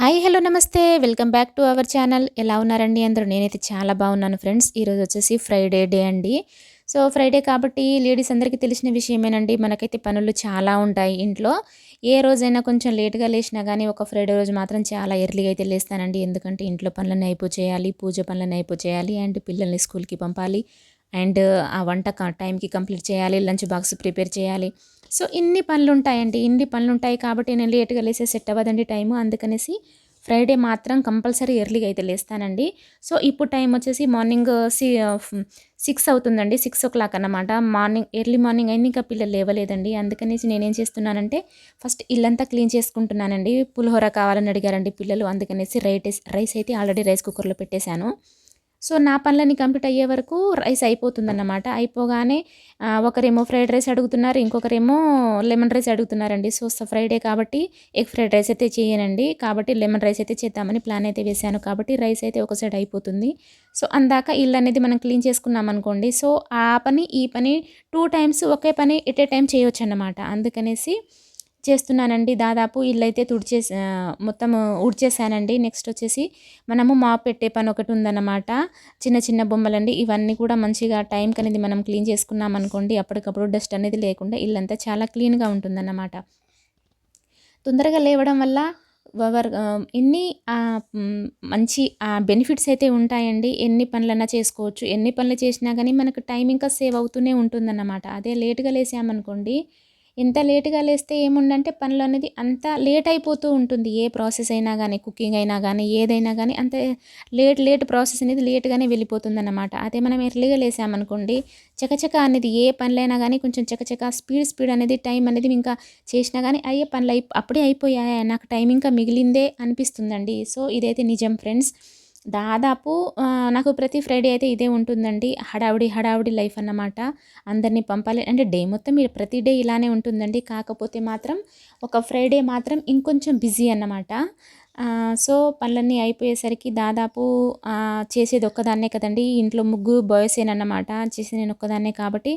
Hi hello నమస్తే. Welcome back to our channel. ఎలా ఉన్నారండి అందరూ? నేనైతే చాలా బాగున్నాను ఫ్రెండ్స్. ఈరోజు వచ్చేసి ఫ్రైడే డే అండి. సో ఫ్రైడే కాబట్టి లేడీస్ అందరికీ తెలిసిన విషయమేనండి. మనకైతే పనులు చాలా ఉంటాయి ఇంట్లో. ఏ రోజైనా కొంచెం లేట్గా లేచినా కానీ ఒక ఫ్రైడే రోజు మాత్రం చాలా ఎర్లీగా అయితే లేస్తానండి. ఎందుకంటే ఇంట్లో పనులను అయిపో చేయాలి పూజ పనులను అయిపో చేయాలి అండ్ పిల్లల్ని స్కూల్కి పంపాలి. అండ్ ఆ వంట టైంకి కంప్లీట్ చేయాలి లంచ్ బాక్స్ ప్రిపేర్ చేయాలి. సో ఇన్ని పనులు ఉంటాయండి ఇన్ని పనులు ఉంటాయి కాబట్టి నేను లేట్గా లేసే సెట్ అవ్వదండి టైము. అందుకనేసి ఫ్రైడే మాత్రం కంపల్సరీ ఎర్లీగా అయితే లేస్తానండి. సో ఇప్పుడు టైం వచ్చేసి మార్నింగ్ సి సిక్స్ అవుతుందండి. సిక్స్ ఓ క్లాక్ అన్నమాట. మార్నింగ్ ఎర్లీ మార్నింగ్ అయింది ఇంకా పిల్లలు లేవలేదండి. అందుకనేసి నేనేం చేస్తున్నానంటే ఫస్ట్ ఇల్లంతా క్లీన్ చేసుకుంటున్నానండి. పులిహోర కావాలని అడిగారండి పిల్లలు. అందుకనేసి రైట్ రైస్ అయితే ఆల్రెడీ రైస్ కుక్కర్లో పెట్టేశాను. సో నా పనులన్నీ కంప్లీట్ అయ్యే వరకు రైస్ అయిపోతుందన్నమాట. అయిపోగానే ఒకరేమో ఫ్రైడ్ రైస్ అడుగుతున్నారు ఇంకొకరేమో లెమన్ రైస్ అడుగుతున్నారండి. సో ఫ్రైడే కాబట్టి ఎగ్ ఫ్రైడ్ రైస్ అయితే చేయనండి. కాబట్టి లెమన్ రైస్ అయితే చేద్దామని ప్లాన్ అయితే వేశాను. కాబట్టి రైస్ అయితే ఒక సైడ్ అయిపోతుంది. సో అందాక ఇల్లు అనేది మనం క్లీన్ చేసుకున్నాం అనుకోండి సో ఆ పని ఈ పని టూ టైమ్స్ ఒకే పని ఎట్ ఏ టైం చేయొచ్చు అన్నమాట అందుకనేసి చేస్తున్నానండి. దాదాపు ఇల్లు అయితే తుడిచేసి మొత్తం ఉడిచేసానండి నెక్స్ట్ వచ్చేసి మనము మాప్ పెట్టే పని ఒకటి ఉందన్నమాట. చిన్న చిన్న బొమ్మలండి. ఇవన్నీ కూడా మంచిగా టైంకి అనేది మనం క్లీన్ చేసుకున్నాం అనుకోండి అప్పటికప్పుడు డస్ట్ అనేది లేకుండా ఇల్లంతా చాలా క్లీన్గా ఉంటుందన్నమాట. తొందరగా లేవడం వల్ల వర్ ఎన్ని మంచి బెనిఫిట్స్ అయితే ఉంటాయండి. ఎన్ని పనులన్నా చేసుకోవచ్చు. ఎన్ని పనులు చేసినా కానీ మనకు టైం ఇంకా సేవ్ అవుతూనే ఉంటుందన్నమాట. అదే లేట్గా లేసామనుకోండి ఎంత లేటుగా లేస్తే ఏముందంటే పనులు అనేది అంత లేట్ అయిపోతూ ఉంటుంది. ఏ ప్రాసెస్ అయినా కానీ కుకింగ్ అయినా కానీ ఏదైనా కానీ అంత లేట్ లేట్ ప్రాసెస్ అనేది లేట్గానే వెళ్ళిపోతుందన్నమాట. అదే మనం ఎర్లీగా లేసామనుకోండి చకచక అనేది ఏ పనులైనా కానీ కొంచెం చకచక స్పీడ్ స్పీడ్ అనేది టైం అనేది ఇంకా చేసినా కానీ అయ్యే పనులు అయి అప్పుడే అయిపోయాయా? నాకు టైం ఇంకా మిగిలిందే అనిపిస్తుందండి. సో ఇదైతే నిజం ఫ్రెండ్స్. దాదాపు నాకు ప్రతి ఫ్రైడే అయితే ఇదే ఉంటుందండి. హడావుడి హడావుడి లైఫ్ అన్నమాట. అందరినీ పంపాలి. అంటే డే మొత్తం ప్రతి డే ఇలానే ఉంటుందండి. కాకపోతే మాత్రం ఒక ఫ్రైడే మాత్రం ఇంకొంచెం బిజీ అన్నమాట. సో పనులన్నీ అయిపోయేసరికి దాదాపు చేసేది ఒక్కదాన్నే కదండి. ఇంట్లో ముగ్గు బాయ్సేనన్నమాట. చేసి నేను ఒక్కదాన్నే కాబట్టి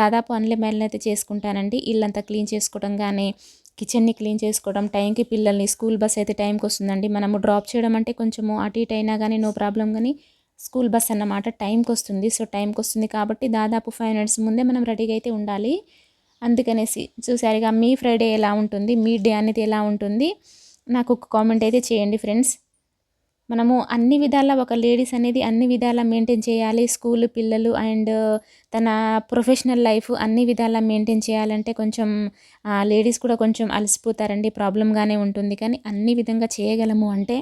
దాదాపు అన్లే అయితే చేసుకుంటానండి. ఇల్లంతా క్లీన్ చేసుకోవడం కానీ కిచెన్ని క్లీన్ చేసుకోవడం టైంకి పిల్లల్ని స్కూల్ బస్ అయితే టైంకి వస్తుందండి. మనము డ్రాప్ చేయడం అంటే కొంచెము అటు ఇటు అయినా కానీ నో ప్రాబ్లం కానీ స్కూల్ బస్ అన్నమాట టైంకి వస్తుంది. సో టైంకి వస్తుంది కాబట్టి దాదాపు ఫైవ్ మినిట్స్ ముందే మనం రెడీగా అయితే ఉండాలి. అందుకనేసి చూసారుగా మీ ఫ్రైడే ఎలా ఉంటుంది? మీ డే అనేది ఎలా ఉంటుంది? నాకు ఒక కామెంట్ అయితే చేయండి ఫ్రెండ్స్. మనము అన్ని విధాల ఒక లేడీస్ అనేది అన్ని విధాల మెయింటైన్ చేయాలి. స్కూల్ పిల్లలు అండ్ తన ప్రొఫెషనల్ లైఫ్ అన్ని విధాల మెయింటైన్ చేయాలంటే కొంచెం లేడీస్ కూడా కొంచెం అలసిపోతారండి. ప్రాబ్లంగానే ఉంటుంది. కానీ అన్ని విధంగా చేయగలము అంటే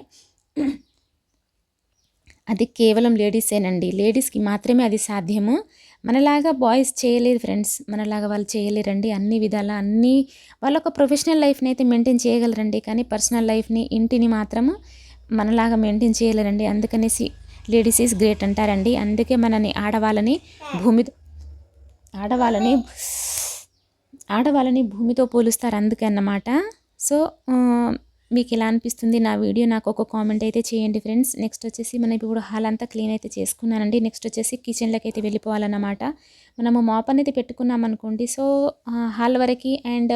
అది కేవలం లేడీసేనండి లేడీస్కి మాత్రమే అది సాధ్యము. మనలాగా బాయ్స్ చేయలేరు ఫ్రెండ్స్. మనలాగా వాళ్ళు చేయలేరండి. అన్ని విధాల అన్నీ వాళ్ళ ఒక ప్రొఫెషనల్ లైఫ్ని అయితే మెయింటైన్ చేయగలరండి. కానీ పర్సనల్ లైఫ్ని ఇంటిని మాత్రము మనలాగా మెయింటైన్ చేయలేరండి. అందుకనేసి లేడీస్ ఈజ్ గ్రేట్ అంటారండి. అందుకే మనని ఆడవాళ్ళని భూమితో ఆడవాళ్ళని ఆడవాళ్ళని భూమితో పోలుస్తారు అందుకే అన్నమాట. సో మీకు ఎలా అనిపిస్తుంది నా వీడియో? నాకు ఒక కామెంట్ అయితే చేయండి ఫ్రెండ్స్. నెక్స్ట్ వచ్చేసి మనం ఇప్పుడు హాల్ అంతా క్లీన్ అయితే చేసుకున్నానండి. నెక్స్ట్ వచ్చేసి కిచెన్లోకి అయితే వెళ్ళిపోవాలన్నమాట. మనము మాప్ అనేది పెట్టుకున్నాం అనుకోండి. సో హాల్ వరకు అండ్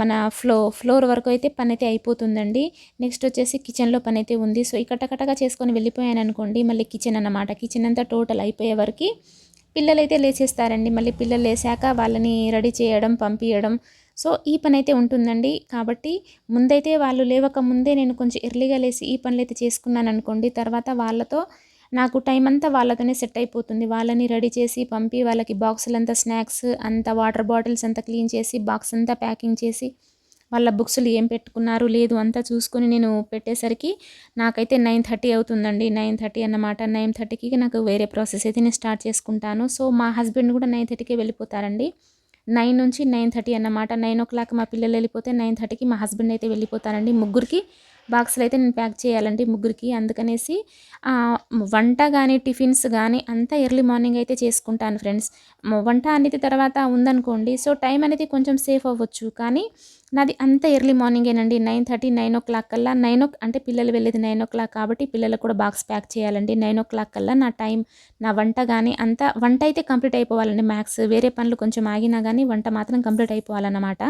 మన ఫ్లో ఫ్లోర్ వరకు అయితే పని అయితే అయిపోతుందండి. నెక్స్ట్ వచ్చేసి కిచెన్లో పని అయితే ఉంది. సో ఇకటకటగా చేసుకొని వెళ్ళిపోయాను అనుకోండి మళ్ళీ కిచెన్ అన్నమాట. కిచెన్ అంతా టోటల్ అయిపోయే వరకు పిల్లలు అయితే లేచేస్తారండి. మళ్ళీ పిల్లలు లేసాక వాళ్ళని రెడీ చేయడం పంపించడం సో ఈ పని అయితే ఉంటుందండి. కాబట్టి ముందైతే వాళ్ళు లేవక ముందే నేను కొంచెం ఎర్లీగా లేసి ఈ పనులు అయితే చేసుకున్నాను అనుకోండి. తర్వాత వాళ్ళతో నాకు టైం అంతా వాళ్ళతోనే సెట్ అయిపోతుంది. వాళ్ళని రెడీ చేసి పంపి వాళ్ళకి బాక్సులు అంతా స్నాక్స్ అంత వాటర్ బాటిల్స్ అంతా క్లీన్ చేసి బాక్స్ అంతా ప్యాకింగ్ చేసి వాళ్ళ బుక్స్లు ఏం పెట్టుకున్నారు లేదు అంతా చూసుకొని నేను పెట్టేసరికి నాకైతే నైన్ థర్టీ అవుతుందండి. నైన్ థర్టీ అన్నమాట. నైన్ థర్టీకి నాకు వేరే ప్రాసెస్ అయితే నేను స్టార్ట్ చేసుకుంటాను. సో మా హస్బెండ్ కూడా నైన్ థర్టీకే వెళ్ళిపోతారండి. నైన్ నుంచి నైన్ థర్టీ అన్నమాట. నైన్ ఓ క్లాక్ మా పిల్లలు వెళ్ళిపోతే నైన్ థర్టీకి మా హస్బెండ్ అయితే వెళ్ళిపోతారండి ముగ్గురికి. బాక్సులు అయితే నేను ప్యాక్ చేయాలండి ముగ్గురికి. అందుకనేసి వంట కానీ టిఫిన్స్ కానీ అంతా ఎర్లీ మార్నింగ్ అయితే చేసుకుంటాను ఫ్రెండ్స్. వంట అనేది తర్వాత ఉందనుకోండి సో టైం అనేది కొంచెం సేఫ్ అవ్వచ్చు. కానీ నాది అంత ఎర్లీ మార్నింగేనండి. Nine thirty nine o'clock కల్లా నైన్ ఓ అంటే పిల్లలు వెళ్ళేది నైన్ ఓ క్లాక్ కాబట్టి పిల్లలకు కూడా బాక్స్ ప్యాక్ చేయాలండి. నైన్ ఓ క్లాక్ కల్లా నా టైం నా వంట కానీ అంతా వంట అయితే కంప్లీట్ అయిపోవాలండి మ్యాక్స్. వేరే పనులు కొంచెం ఆగినా కానీ వంట మాత్రం కంప్లీట్ అయిపోవాలన్నమాట.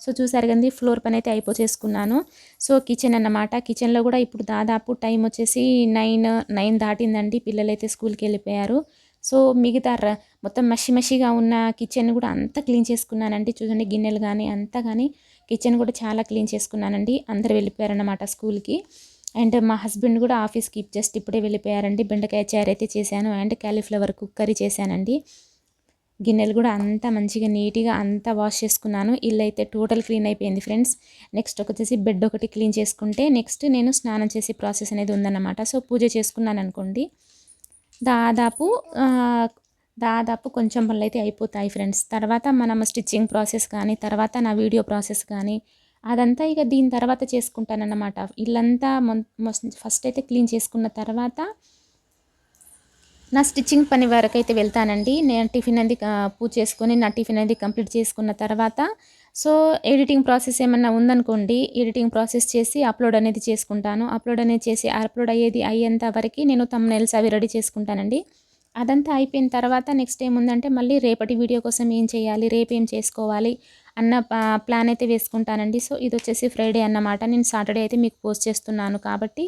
సో చూసారు కదా ఫ్లోర్ పని అయితే అయిపో చేసుకున్నాను సో కిచెన్ అన్నమాట. కిచెన్లో కూడా ఇప్పుడు దాదాపు టైం వచ్చేసి నైన్ నైన్ దాటిందండి. పిల్లలైతే స్కూల్కి వెళ్ళిపోయారు. సో మిగతా ర- మొత్తం మసి మసిగా ఉన్న కిచెన్ కూడా అంతా క్లీన్ చేసుకున్నానండి. చూడండి గిన్నెలు కానీ అంతా కానీ కిచెన్ కూడా చాలా క్లీన్ చేసుకున్నానండి. అందరు వెళ్ళిపోయారన్నమాట స్కూల్కి. అండ్ మా హస్బెండ్ కూడా ఆఫీస్కి జస్ట్ ఇప్పుడే వెళ్ళిపోయారండి. బెండకాయ చారు అయితే చేశాను. అండ్ క్యాలీఫ్లవర్ కుక్కరీ చేశానండి. గిన్నెలు కూడా అంతా మంచిగా నీట్గా అంతా వాష్ చేసుకున్నాను. ఇల్లు అయితే టోటల్ క్లీన్ అయిపోయింది ఫ్రెండ్స్. నెక్స్ట్ వచ్చేసి బెడ్ ఒకటి క్లీన్ చేసుకుంటే నెక్స్ట్ నేను స్నానం చేసే ప్రాసెస్ అనేది ఉందన్నమాట. సో పూజ చేసుకున్నాను అనుకోండి. దాదాపు దాదాపు కొంచెం పనులు అయితే అయిపోతాయి ఫ్రెండ్స్. తర్వాత మనం స్టిచ్చింగ్ ప్రాసెస్ కానీ తర్వాత నా వీడియో ప్రాసెస్ కానీ అదంతా ఇక దీని తర్వాత చేసుకుంటానన్నమాట. ఇల్లంతా ఫస్ట్ అయితే క్లీన్ చేసుకున్న తర్వాత నా స్టిచ్చింగ్ పని వరకు అయితే వెళ్తానండి. నేను టిఫిన్ అనేది పూజ చేసుకొని నా టిఫిన్ అనేది కంప్లీట్ చేసుకున్న తర్వాత సో ఎడిటింగ్ ప్రాసెస్ ఏమన్నా ఉందనుకోండి ఎడిటింగ్ ప్రాసెస్ చేసి అప్లోడ్ అనేది చేసుకుంటాను. అప్లోడ్ అనేది చేసి అప్లోడ్ అయ్యేది అయ్యేంత వరకు నేను తమ్నైల్స్ అవి రెడీ చేసుకుంటానండి. అదంతా అయిపోయిన తర్వాత నెక్స్ట్ ఏముందంటే మళ్ళీ రేపటి వీడియో కోసం ఏం చేయాలి రేపు ఏం చేసుకోవాలి అన్న ప్లాన్ అయితే వేసుకుంటానండి. సో ఇది వచ్చేసి ఫ్రైడే అన్నమాట. నేను సాటర్డే అయితే మీకు పోస్ట్ చేస్తున్నాను కాబట్టి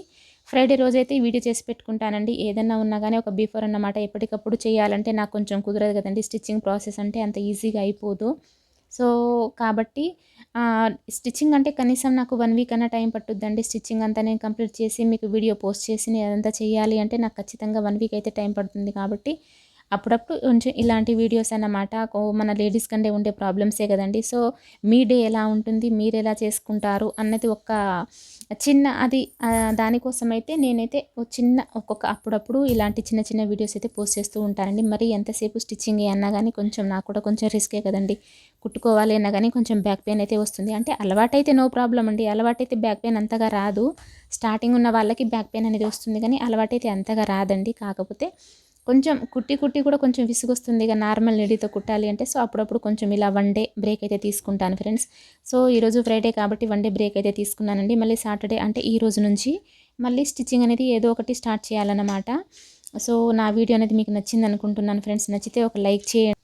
ఫ్రైడే రోజైతే ఈ వీడియో చేసి పెట్టుకుంటానండి. ఏదన్నా ఉన్నా కానీ ఒక బిఫోర్ అన్నమాట ఎప్పటికప్పుడు చేయాలంటే నాకు కొంచెం కుదరదు కదండి. స్టిచ్చింగ్ ప్రాసెస్ అంటే అంత ఈజీగా అయిపోదు. సో కాబట్టి స్టిచ్చింగ్ అంటే కనీసం నాకు వన్ వీక్ అన్న టైం పట్టుద్దండి. స్టిచ్చింగ్ అంతా నేను కంప్లీట్ చేసి మీకు వీడియో పోస్ట్ చేసి నేను అదంతా చేయాలి అంటే నాకు ఖచ్చితంగా వన్ వీక్ అయితే టైం పడుతుంది కాబట్టి అప్పుడప్పుడు కొంచెం ఇలాంటి వీడియోస్ అన్నమాట మన లేడీస్ కంటే ఉండే ప్రాబ్లమ్సే కదండి. సో మీ డే ఎలా ఉంటుంది? మీరు ఎలా చేసుకుంటారు? అన్నది ఒక చిన్న అది దానికోసం అయితే నేనైతే ఓ చిన్న ఒక్కొక్క అప్పుడప్పుడు ఇలాంటి చిన్న చిన్న వీడియోస్ అయితే పోస్ట్ చేస్తూ ఉంటానండి. మరి ఎంతసేపు స్టిచ్చింగ్ అన్నా కానీ కొంచెం నాకు కూడా కొంచెం రిస్కే కదండి. కుట్టుకోవాలి అన్నా కానీ కొంచెం బ్యాక్ పెయిన్ అయితే వస్తుంది. అంటే అలవాటైతే నో ప్రాబ్లం అండి. అలవాటైతే బ్యాక్ పెయిన్ అంతగా రాదు. స్టార్టింగ్ ఉన్న వాళ్ళకి బ్యాక్ పెయిన్ అనేది వస్తుంది కానీ అలవాటైతే అంతగా రాదండి. కాకపోతే కొంచెం కుట్టి కుట్టి కూడా కొంచెం విసుగొస్తుంది ఇక నార్మల్ నీడితో కుట్టాలి అంటే. సో అప్పుడప్పుడు కొంచెం ఇలా వన్ డే బ్రేక్ అయితే తీసుకుంటాను ఫ్రెండ్స్. సో ఈరోజు ఫ్రైడే కాబట్టి వన్ డే బ్రేక్ అయితే తీసుకున్నానండి. మళ్ళీ సాటర్డే అంటే ఈ రోజు నుంచి మళ్ళీ స్టిచ్చింగ్ అనేది ఏదో ఒకటి స్టార్ట్ చేయాలన్నమాట. సో నా వీడియో అనేది మీకు నచ్చింది అనుకుంటున్నాను ఫ్రెండ్స్. నచ్చితే ఒక లైక్ చేయండి.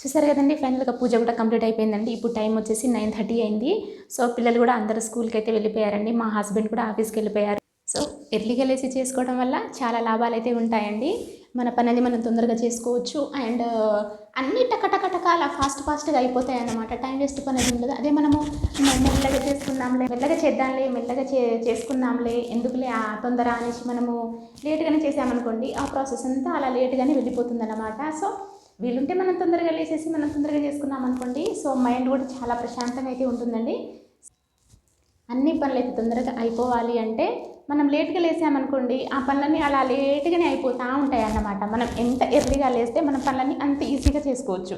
చూసారు కదండి ఫైనల్గా పూజ కూడా కంప్లీట్ అయిపోయిందండి. ఇప్పుడు టైం వచ్చేసి నైన్ థర్టీ అయింది. సో పిల్లలు కూడా అందరూ స్కూల్కి అయితే వెళ్ళిపోయారండి. మా హస్బెండ్ కూడా ఆఫీస్కి వెళ్ళిపోయారు. సో ఎర్లీగా లేచి చేసుకోవడం వల్ల చాలా లాభాలు అయితే ఉంటాయండి. మన పని అనేది మనం తొందరగా చేసుకోవచ్చు. అండ్ అన్నీ టకటకటక అలా ఫాస్ట్ ఫాస్ట్గా అయిపోతాయి అన్నమాట. టైం వేస్ట్ పని అనేది ఉండదు. అదే మనము మెల్లగా చేసుకుందాంలే మెల్లగా చేద్దాంలే మెల్లగా చే చేసుకుందాంలే ఎందుకులే ఆ తొందర అనేసి మనము లేట్గానే చేసామనుకోండి ఆ ప్రాసెస్ అంతా అలా లేట్గానే వెళ్ళిపోతుంది అన్నమాట సో వీలుంటే మనం తొందరగా లేసేసి మనం తొందరగా చేసుకున్నాం అనుకోండి సో మైండ్ కూడా చాలా ప్రశాంతంగా అయితే ఉంటుందండి. అన్ని పనులు అయితే తొందరగా అయిపోవాలి అంటే మనం లేట్గా లేసామనుకోండి ఆ పనులన్నీ అలా లేట్గానే అయిపోతూ ఉంటాయి అన్నమాట మనం ఎంత ఎర్లీగా లేస్తే మన పనులన్నీ అంత ఈజీగా చేసుకోవచ్చు.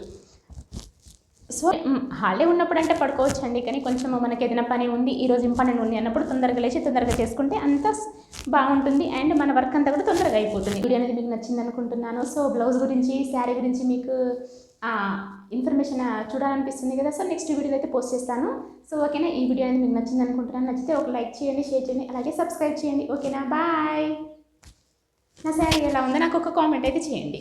సో హాలిడే ఉన్నప్పుడు అంటే పడుకోవచ్చు అండి కానీ కొంచెం మనకి ఏదైనా పని ఉంది ఈరోజు ఇంపార్టెంట్ ఉంది అన్నప్పుడు తొందరగా లేచి తొందరగా చేసుకుంటే అంత బాగుంటుంది అండ్ మన వర్క్ అంతా కూడా తొందరగా అయిపోతుంది. వీడియో అనేది మీకు నచ్చింది అనుకుంటున్నాను సో బ్లౌజ్ గురించి శారీ గురించి మీకు ఇన్ఫర్మేషన్ చూడాలనిపిస్తుంది కదా. సార్ నెక్స్ట్ వీడియోలో అయితే పోస్ట్ చేస్తాను. సో ఓకేనా ఈ వీడియో అనేది మీకు నచ్చింది అనుకుంటున్నాను. నచ్చితే ఒక లైక్ చేయండి షేర్ చేయండి అలాగే సబ్స్క్రైబ్ చేయండి. ఓకేనా బాయ్ నా శారీ ఎలా ఉందో నాకు ఒక కామెంట్ అయితే చేయండి.